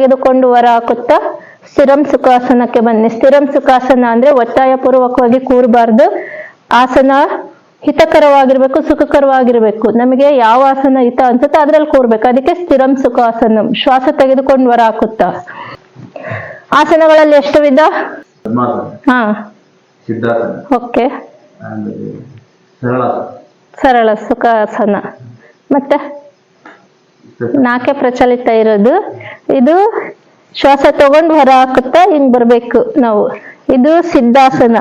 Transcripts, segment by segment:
ತೆಗೆದುಕೊಂಡು ಹೊರ ಹಾಕುತ್ತಾ ಸ್ಥಿರಂ ಸುಖಾಸನಕ್ಕೆ ಬನ್ನಿ. ಸ್ಥಿರಂ ಸುಖಾಸನ ಅಂದ್ರೆ ಒತ್ತಾಯ ಪೂರ್ವಕವಾಗಿ ಕೂರಬಾರ್ದು. ಆಸನ ಹಿತಕರವಾಗಿರ್ಬೇಕು ಸುಖಕರವಾಗಿರ್ಬೇಕು. ನಮಗೆ ಯಾವ ಆಸನ ಹಿತ ಅನ್ಸುತ್ತೆ ಅದ್ರಲ್ಲಿ ಕೂರ್ಬೇಕು. ಅದಕ್ಕೆ ಸ್ಥಿರಂ ಸುಖಾಸನ. ಶ್ವಾಸ ತೆಗೆದುಕೊಂಡು ಹೊರ ಹಾಕುತ್ತಾ. ಆಸನಗಳಲ್ಲಿ ಎಷ್ಟು ವಿಧ? ಹಾ. ಓಕೆ. ಸರಳ ಸುಖಾಸನ. ಮತ್ತೆ? ನಾಕೆ ಪ್ರಚಲಿತ ಇರೋದು? ಇದು ಶ್ವಾಸ ತಗೊಂಡು ಹೊರ ಹಾಕುತ್ತಾ ಹಿಂಗ್ ಬರ್ಬೇಕು ನಾವು. ಇದು ಸಿದ್ಧಾಸನ.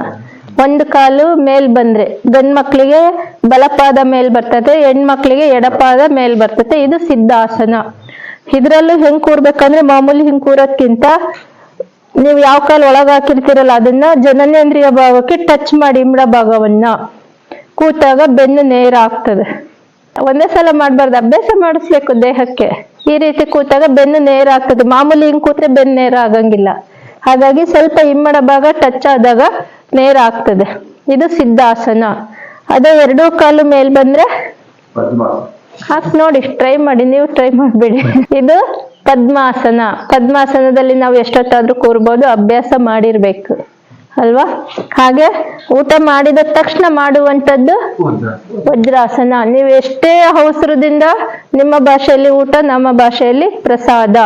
ಒಂದು ಕಾಲು ಮೇಲ್ ಬಂದ್ರೆ ಗಂಡ್ ಮಕ್ಳಿಗೆ ಬಲಪಾದ ಮೇಲ್ ಬರ್ತದೆ ಹೆಣ್ಮಕ್ಳಿಗೆ ಎಡಪಾದ ಮೇಲ್ ಬರ್ತದೆ ಇದು ಸಿದ್ಧಾಸನ. ಇದ್ರಲ್ಲೂ ಹೆಂಗ್ ಕೂರ್ಬೇಕಂದ್ರೆ ಮಾಮೂಲಿ ಹಿಂಗ್ ಕೂರೋದ್ಕಿಂತ ನೀವು ಯಾವ ಕಾಲು ಒಳಗ್ ಹಾಕಿರ್ತೀರಲ್ಲ ಅದನ್ನ ಜನನೇಂದ್ರಿಯ ಭಾಗಕ್ಕೆ ಟಚ್ ಮಾಡಿ ಇಮ್ಡ ಭಾಗವನ್ನ. ಕೂತಾಗ ಬೆನ್ನು ನೇರ ಆಗ್ತದೆ. ಒಂದೇ ಸಲ ಮಾಡ್ಬಾರ್ದು, ಅಭ್ಯಾಸ ಮಾಡಿಸ್ಬೇಕು ದೇಹಕ್ಕೆ. ಈ ರೀತಿ ಕೂತಾಗ ಬೆನ್ನು ನೇರ ಆಗ್ತದೆ. ಮಾಮೂಲಿ ಹಿಂಗ್ ಕೂತ್ರೆ ಬೆನ್ನು ನೇರ ಆಗಂಗಿಲ್ಲ. ಹಾಗಾಗಿ ಸ್ವಲ್ಪ ಹಿಮ್ಮಡ ಭಾಗ ಟಚ್ ಆದಾಗ ನೇರ ಆಗ್ತದೆ. ಇದು ಸಿದ್ಧಾಸನ. ಅದೇ ಎರಡೂ ಕಾಲು ಮೇಲ್ ಬಂದ್ರೆ ಹಾಕ್ ನೋಡಿ ಟ್ರೈ ಮಾಡಿ ನೀವು ಟ್ರೈ ಮಾಡ್ಬೇಡಿ. ಇದು ಪದ್ಮಾಸನ. ಪದ್ಮಾಸನದಲ್ಲಿ ನಾವು ಎಷ್ಟೊತ್ತಾದ್ರೂ ಕೂರ್ಬೋದು ಅಭ್ಯಾಸ ಮಾಡಿರ್ಬೇಕು. ಅಲ್ವಾ? ಹಾಗೆ ಊಟ ಮಾಡಿದ ತಕ್ಷಣ ಮಾಡುವಂತದ್ದು ವಜ್ರಾಸನ. ನೀವು ಎಷ್ಟೇ ಅವಸರದಿಂದ ನಿಮ್ಮ ಭಾಷೆಯಲ್ಲಿ ಊಟ, ನಮ್ಮ ಭಾಷೆಯಲ್ಲಿ ಪ್ರಸಾದ.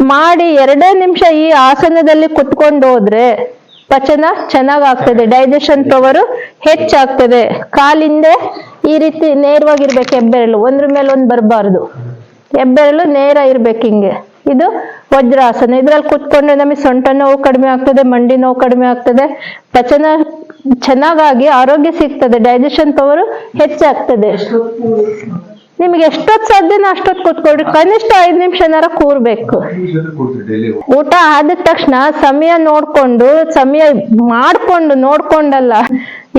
ಮಾಡಿ ಎರಡೇ ನಿಮಿಷ ಈ ಆಸನದಲ್ಲಿ ಕುತ್ಕೊಂಡು ಹೋದ್ರೆ ಪಚನ ಚೆನ್ನಾಗಾಗ್ತದೆ ಡೈಜೆಷನ್ ಪವರ್ ಹೆಚ್ಚಾಗ್ತದೆ. ಕಾಲಿಂದೆ ಈ ರೀತಿ ನೇರವಾಗಿರ್ಬೇಕು, ಹೆಬ್ಬೆರಳು. ಒಂದ್ರ ಮೇಲೆ ಒಂದ್ ಬರಬಾರ್ದು. ಹೆಬ್ಬೆರಳು ನೇರ ಇರ್ಬೇಕು ಹಿಂಗೆ. ಇದು ವಜ್ರಾಸನ. ಇದ್ರಲ್ಲಿ ಕುತ್ಕೊಂಡ್ರೆ ನಮಗೆ ಸೊಂಟ ನೋವು ಕಡಿಮೆ ಆಗ್ತದೆ, ಮಂಡಿ ನೋವು ಕಡಿಮೆ ಆಗ್ತದೆ. ಪಚನ ಚೆನ್ನಾಗಾಗಿ ಆರೋಗ್ಯ ಸಿಗ್ತದೆ ಡೈಜೆಷನ್ ಪವರ್ ಹೆಚ್ಚಾಗ್ತದೆ. ನಿಮ್ಗೆ ಎಷ್ಟೊತ್ತು ಸಾಧ್ಯನೋ ಅಷ್ಟೊತ್ ಕೂತ್ಕೊಳ್ರಿ. ಕನಿಷ್ಠ ಐದ್ ನಿಮಿಷನಾರ ಕೂರ್ಬೇಕು. ಊಟ ಆದ ತಕ್ಷಣ ಸಮಯ ನೋಡ್ಕೊಂಡು, ಸಮಯ ಮಾಡ್ಕೊಂಡು, ನೋಡ್ಕೊಂಡಲ್ಲ,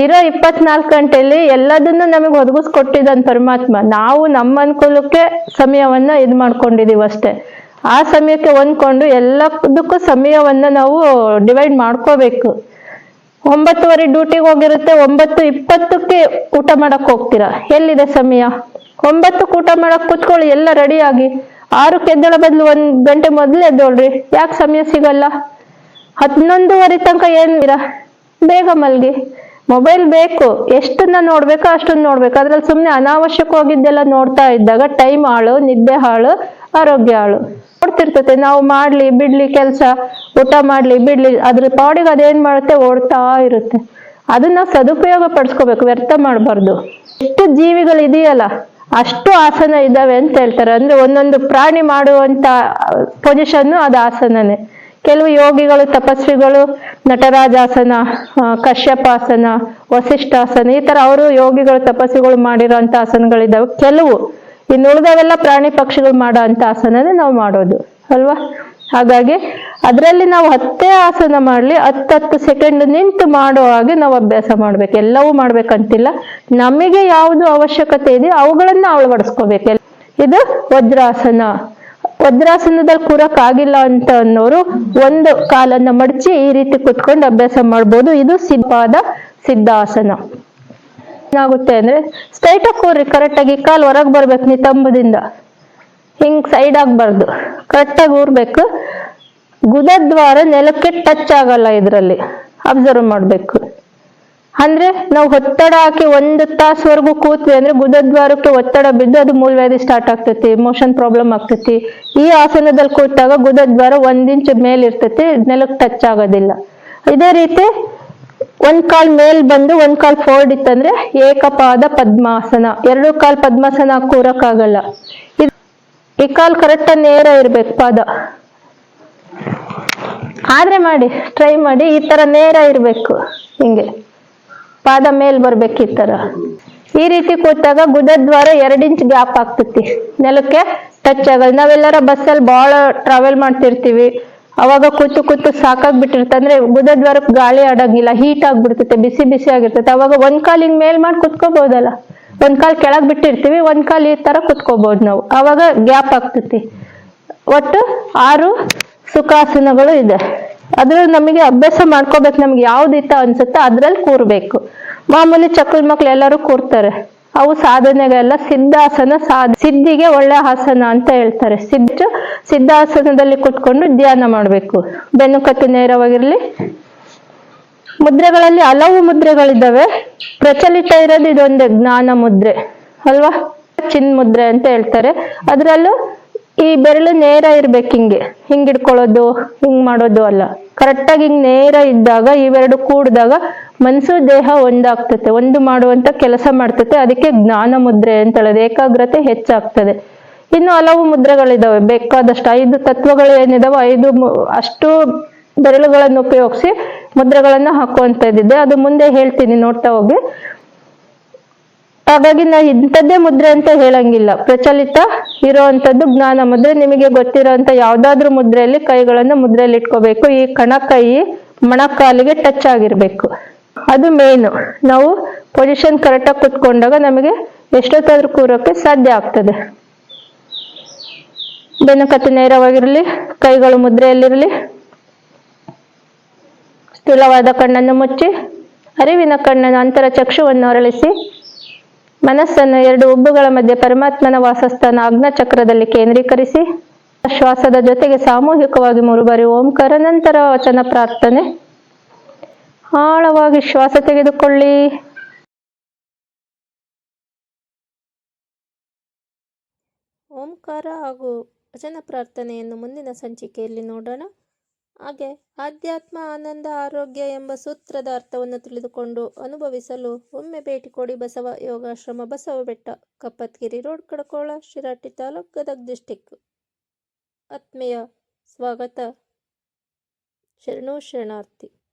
ಇರೋ ಇಪ್ಪತ್ನಾಲ್ಕು ಗಂಟೆಯಲ್ಲಿ ಎಲ್ಲದನ್ನು ನಮಗೆ ಒದಗಿಸ್ಕೊಟ್ಟಿದ್ದಾನೆ ಪರಮಾತ್ಮ. ನಾವು ನಮ್ಮ ಅನುಕೂಲಕ್ಕೆ ಸಮಯವನ್ನ ಇದು ಮಾಡ್ಕೊಂಡಿದೀವಿ ಅಷ್ಟೇ. ಆ ಸಮಯಕ್ಕೆ ಹೊಂದ್ಕೊಂಡು ಎಲ್ಲದಕ್ಕೂ ಸಮಯವನ್ನ ನಾವು ಡಿವೈಡ್ ಮಾಡ್ಕೋಬೇಕು. ಒಂಬತ್ತುವರೆ ಡ್ಯೂಟಿಗೆ ಹೋಗಿರುತ್ತೆ, ಒಂಬತ್ತು ಇಪ್ಪತ್ತಕ್ಕೆ ಊಟ ಮಾಡಕ್ ಹೋಗ್ತೀರಾ? ಎಲ್ಲಿದೆ ಸಮಯ? ಒಂಬತ್ತಕ್ಕೆ ಕೂಟ ಮಾಡಕ್ ಕುತ್ಕೊಳ್ಳಿ, ಎಲ್ಲ ರೆಡಿಯಾಗಿ ಆರು ಎದ್ದೇಳ ಬದಲು ಒಂದ್ ಗಂಟೆ ಮೊದ್ಲು ಎದ್ದೋಳ್ರಿ. ಯಾಕೆ ಸಮಯ ಸಿಗಲ್ಲ? ಹನ್ನೊಂದುವರೆ ತನಕ ಏನಿರ ಬೇಗ ಮಲ್ಗಿ. ಮೊಬೈಲ್ ಬೇಕು. ಎಷ್ಟನ್ನ ನೋಡ್ಬೇಕು ಅಷ್ಟನ್ನ ನೋಡ್ಬೇಕು. ಅದ್ರಲ್ಲಿ ಸುಮ್ಮನೆ ಅನಾವಶ್ಯಕವಾಗಿದ್ದೆಲ್ಲ ನೋಡ್ತಾ ಇದ್ದಾಗ ಟೈಮ್ ಹಾಳು, ನಿದ್ದೆ ಹಾಳು, ಆರೋಗ್ಯ ಹಾಳು. ನೋಡ್ತಿರ್ತತೆ ನಾವು ಮಾಡ್ಲಿ, ಬಿಡ್ಲಿ ಕೆಲಸ, ಊಟ ಮಾಡ್ಲಿ, ಬಿಡ್ಲಿ, ಅದ್ರ ಪಾಡಿಗೆ ಅದೇನ್ ಮಾಡುತ್ತೆ? ಓಡ್ತಾ ಇರುತ್ತೆ. ಅದನ್ನ ಸದುಪಯೋಗ ಪಡಿಸ್ಕೋಬೇಕು. ವ್ಯರ್ಥ ಮಾಡಬಾರ್ದು. ಎಷ್ಟು ಜೀವಿಗಳು ಇದೆಯಲ್ಲ ಅಷ್ಟು ಆಸನ ಇದ್ದಾವೆ ಅಂತ ಹೇಳ್ತಾರೆ. ಅಂದ್ರೆ ಒಂದೊಂದು ಪ್ರಾಣಿ ಮಾಡುವಂತ ಪೊಸಿಷನ್ ಅದು ಆಸನನೇ. ಕೆಲವು ಯೋಗಿಗಳು, ತಪಸ್ವಿಗಳು, ನಟರಾಜಾಸನ ಕಶ್ಯಪಾಸನ, ವಸಿಷ್ಠಾಸನ, ಈ ತರ ಅವರು ಯೋಗಿಗಳು, ತಪಸ್ವಿಗಳು ಮಾಡಿರೋಂಥ ಆಸನಗಳಿದ್ದಾವೆ. ಕೆಲವು ಇನ್ನು ಉಳಿದವೆಲ್ಲ ಪ್ರಾಣಿ ಪಕ್ಷಿಗಳು ಮಾಡೋ ಅಂತ ಆಸನನೇ ನಾವು ಮಾಡೋದು. ಅಲ್ವಾ? ಹಾಗಾಗಿ ಅದರಲ್ಲಿ ನಾವು ಹತ್ತೇ ಆಸನ ಮಾಡ್ಲಿ, ಹತ್ತತ್ತು ಸೆಕೆಂಡ್ ನಿಂತು ಮಾಡೋ ಹಾಗೆ ನಾವು ಅಭ್ಯಾಸ ಮಾಡ್ಬೇಕು. ಎಲ್ಲವೂ ಮಾಡ್ಬೇಕಂತಿಲ್ಲ. ನಮಗೆ ಯಾವುದು ಅವಶ್ಯಕತೆ ಇದೆ, ಅವುಗಳನ್ನ ಅಳವಡಿಸ್ಕೋಬೇಕು. ಇದು ವಜ್ರಾಸನ. ವಜ್ರಾಸನದಲ್ಲಿ ಕೂರಕ್ ಆಗಿಲ್ಲ ಅಂತ ಅನ್ನೋರು ಒಂದು ಕಾಲನ್ನ ಮಡಚಿ ಈ ರೀತಿ ಕುತ್ಕೊಂಡು ಅಭ್ಯಾಸ ಮಾಡ್ಬೋದು. ಇದು ಸಿದ್ಧವಾದ ಸಿದ್ಧಾಸನ. ಏನಾಗುತ್ತೆ ಅಂದ್ರೆ ಸ್ಟ್ರೈಟ್ ಆಫ್ ಕರೆಕ್ಟ್ ಆಗಿ ಕಾಲ್ ಹೊರಗ್ ಬರ್ಬೇಕು ನಿತಂಬದಿಂದ ಹಿಂಗ್ ಸೈಡ್ ಆಗ್ಬಾರ್ದು. ಕರೆಕ್ಟಾಗಿ ಊರ್ಬೇಕು. ಗುದದ್ವಾರ ನೆಲಕ್ಕೆ ಟಚ್ ಆಗಲ್ಲ ಇದರಲ್ಲಿ. ಅಬ್ಸರ್ವ್ ಮಾಡಬೇಕು. ಅಂದ್ರೆ ನಾವು ಒತ್ತಡ ಹಾಕಿ ಒಂದು ತಾಸ್ವರೆಗೂ ಕೂತ್ವಿ ಅಂದ್ರೆ ಗುದದ್ವಾರಕ್ಕೆ ಒತ್ತಡ ಬಿದ್ದು ಅದು ಮೂಲವ್ಯಾಧಿ ಸ್ಟಾರ್ಟ್ ಆಗ್ತೈತಿ ಮೋಷನ್ ಪ್ರಾಬ್ಲಮ್ ಆಗ್ತೈತಿ. ಈ ಆಸನದಲ್ಲಿ ಕೂತಾಗ ಗುದದ್ವಾರ ಒಂದ್ ಇಂಚ್ ಮೇಲೆ ಇರ್ತೈತಿ, ನೆಲಕ್ಕೆ ಟಚ್ ಆಗೋದಿಲ್ಲ. ಇದೇ ರೀತಿ ಒಂದ್ ಕಾಲ್ ಮೇಲ್ ಬಂದು ಒಂದ್ ಕಾಲ್ ಫೋರ್ಡ್ ಇತ್ತಂದ್ರೆ ಏಕಪಾದ ಪದ್ಮಾಸನ. ಎರಡು ಕಾಲ್ ಪದ್ಮಾಸನ ಕೂರಕ್ಕಾಗಲ್ಲ ಈ ಕಾಲ್ ಕರೆಕ್ಟ್ ನೇರ ಇರ್ಬೇಕು ಪಾದ. ಆದ್ರೆ ಮಾಡಿ ಟ್ರೈ ಮಾಡಿ, ಈ ತರ ನೇರ ಇರ್ಬೇಕು ಹಿಂಗೆ. ಪಾದ ಮೇಲ್ ಬರ್ಬೇಕು ಈ ತರ. ಈ ರೀತಿ ಕೂತಾಗ ಗುದದ್ವಾರ ಎರಡ್ ಇಂಚ್ ಗ್ಯಾಪ್ ಆಗ್ತತಿ. ನೆಲಕ್ಕೆ ಟಚ್ ಆಗಲ್ಲ. ನಾವೆಲ್ಲರ ಬಸ್ಸಲ್ಲಿ ಬಹಳ ಟ್ರಾವೆಲ್ ಮಾಡ್ತಿರ್ತೀವಿ. ಅವಾಗ ಕೂತು ಕೂತು ಸಾಕಾಗಿ ಬಿಟ್ಟಿರುತ್ತೆ ಅಂದ್ರೆ ಗುದದ್ವಾರಕ್ಕೆ ಗಾಳಿ ಆಡಂಗಿಲ್ಲ ಹೀಟ್ ಆಗ್ಬಿಡ್ತೈತೆ, ಬಿಸಿ ಬಿಸಿ ಆಗಿರ್ತೈತೆ. ಅವಾಗ ಒಂದ್ ಕಾಲ್ ಹಿಂಗ್ ಮೇಲ್ ಮಾಡಿ ಕುತ್ಕೋಬಹುದಲ್ಲ ಒಂದ್ ಕಾಲ್ ಕೆಳಗ್ ಬಿಟ್ಟಿರ್ತೀವಿ, ಒಂದ್ ಕಾಲ್ ಈ ತರ ಕುತ್ಕೋಬಹುದು ನಾವು. ಅವಾಗ ಗ್ಯಾಪ್ ಆಗ್ತೈತಿ. ಒಟ್ಟು ಆರು ಸುಖಾಸನಗಳು ಇದೆ. ಅದ್ರಲ್ಲಿ ನಮಗೆ ಅಭ್ಯಾಸ ಮಾಡ್ಕೋಬೇಕು, ನಮ್ಗೆ ಯಾವ್ದು ಇತ್ತ ಅನ್ಸುತ್ತೆ ಅದ್ರಲ್ಲಿ ಕೂರ್ಬೇಕು. ಮಾಮೂಲಿ ಚಕ್ಕಲ್ ಮಕ್ಳು ಎಲ್ಲರೂ ಕೂರ್ತಾರೆ. ಅವು ಸಾಧನೆಗಳೆಲ್ಲ ಸಿದ್ಧಾಸನ ಸಾಧ, ಸಿದ್ಧಿಗೆ ಒಳ್ಳೆ ಆಸನ ಅಂತ ಹೇಳ್ತಾರೆ. ಸಿದ್ಧ ಸಿದ್ಧಾಸನದಲ್ಲಿ ಕುತ್ಕೊಂಡು ಧ್ಯಾನ ಮಾಡಬೇಕು. ಬೆನ್ನು ಕತ್ತಿ ನೇರವಾಗಿರ್ಲಿ ಮುದ್ರೆಗಳಲ್ಲಿ ಹಲವು ಮುದ್ರೆಗಳಿದ್ದಾವೆ. ಪ್ರಚಲಿತ ಇರೋದು ಇದೊಂದೇ ಜ್ಞಾನ ಮುದ್ರೆ, ಅಲ್ವಾ? ಚಿನ್ ಮುದ್ರೆ ಅಂತ ಹೇಳ್ತಾರೆ. ಅದರಲ್ಲೂ ಈ ಬೆರಳು ನೇರ ಇರ್ಬೇಕು ಹಿಂಗೆ. ಹಿಂಗ್ ಇಡ್ಕೊಳ್ಳೋದು ಹಿಂಗ್ ಮಾಡೋದು ಅಲ್ಲ. ಕರೆಕ್ಟಾಗಿ ಹಿಂಗ್ ನೇರ ಇದ್ದಾಗ, ಇವೆರಡು ಕೂಡಿದಾಗ ಮನಸ್ಸು ದೇಹ ಒಂದಾಗ್ತತೆ ಒಂದು ಮಾಡುವಂತ ಕೆಲಸ ಮಾಡ್ತತೆ ಅದಕ್ಕೆ ಜ್ಞಾನ ಮುದ್ರೆ ಅಂತ ಹೇಳೋದು. ಏಕಾಗ್ರತೆ ಹೆಚ್ಚಾಗ್ತದೆ. ಇನ್ನು ಹಲವು ಮುದ್ರೆಗಳಿದಾವೆ ಬೇಕಾದಷ್ಟು ಐದು ತತ್ವಗಳು ಏನಿದಾವೆ. ಐದು ಅಷ್ಟು ಬೆರಳುಗಳನ್ನು ಉಪಯೋಗಿಸಿ ಮುದ್ರೆಗಳನ್ನು ಹಾಕುವಂತದ್ದಿದೆ ಅದು ಮುಂದೆ ಹೇಳ್ತೀನಿ ನೋಡ್ತಾ ಹೋಗಿ. ಹಾಗಾಗಿ ನಾ ಇಂಥದ್ದೇ ಮುದ್ರೆ ಅಂತ ಹೇಳಂಗಿಲ್ಲ. ಪ್ರಚಲಿತ ಇರುವಂತದ್ದು ಜ್ಞಾನ ಮುದ್ರೆ. ನಿಮಗೆ ಗೊತ್ತಿರೋಂಥ ಯಾವ್ದಾದ್ರು ಮುದ್ರೆಯಲ್ಲಿ ಕೈಗಳನ್ನು ಮುದ್ರೆಯಲ್ಲಿ ಇಟ್ಕೋಬೇಕು. ಈ ಕಣಕೈ, ಮಣಕಾಲಿಗೆ ಟಚ್ ಆಗಿರ್ಬೇಕು. ಅದು ಮೇನ್ ನಾವು ಪೊಸಿಷನ್ ಕರೆಕ್ಟಾಗಿ ಕುತ್ಕೊಂಡಾಗ ನಮಗೆ ಎಷ್ಟೊತ್ತಾದ್ರೂ ಕೂರೋಕೆ ಸಾಧ್ಯ ಆಗ್ತದೆ. ಬೆನ್ನು ಕತ್ತು ನೇರವಾಗಿರಲಿ, ಕೈಗಳು ಮುದ್ರೆಯಲ್ಲಿರಲಿ ಸ್ಥೂಲವಾದ ಕಣ್ಣನ್ನು ಮುಚ್ಚಿ, ಅರಿವಿನ ಕಣ್ಣನ್ನು ಅಂತರ ಚಕ್ಷುವನ್ನು ಅರಳಿಸಿ, ಮನಸ್ಸನ್ನು ಎರಡು ಉಬ್ಬುಗಳ ಮಧ್ಯೆ ಪರಮಾತ್ಮನ ವಾಸಸ್ಥಾನ ಅಗ್ನ ಚಕ್ರದಲ್ಲಿ ಕೇಂದ್ರೀಕರಿಸಿ, ಶ್ವಾಸದ ಜೊತೆಗೆ ಸಾಮೂಹಿಕವಾಗಿ ಮೂರು ಬಾರಿ ಓಂಕಾರ, ನಂತರ ವಚನ ಪ್ರಾರ್ಥನೆ. ಆಳವಾಗಿ ಶ್ವಾಸ ತೆಗೆದುಕೊಳ್ಳಿ. ಓಂಕಾರ ಹಾಗೂ ವಚನ ಪ್ರಾರ್ಥನೆಯನ್ನು ಮುಂದಿನ ಸಂಚಿಕೆಯಲ್ಲಿ ನೋಡೋಣ. ಹಾಗೆ ಆಧ್ಯಾತ್ಮ ಆನಂದ ಆರೋಗ್ಯ ಎಂಬ ಸೂತ್ರದ ಅರ್ಥವನ್ನು ತಿಳಿದುಕೊಂಡು ಅನುಭವಿಸಲು ಒಮ್ಮೆ ಭೇಟಿ ಕೊಡಿ ಬಸವ ಯೋಗಾಶ್ರಮ ಬಸವ ಬೆಟ್ಟ, ಕಪ್ಪತ್ಗಿರಿ ರೋಡ್, ಕಡಕೋಳ, ಶಿರಾಟಿ ತಾಲೂಕು, ಗದಗ್ ಡಿಸ್ಟಿಕ್ ಆತ್ಮೀಯ ಸ್ವಾಗತ. ಶರಣು ಶರಣಾರ್ಥಿ.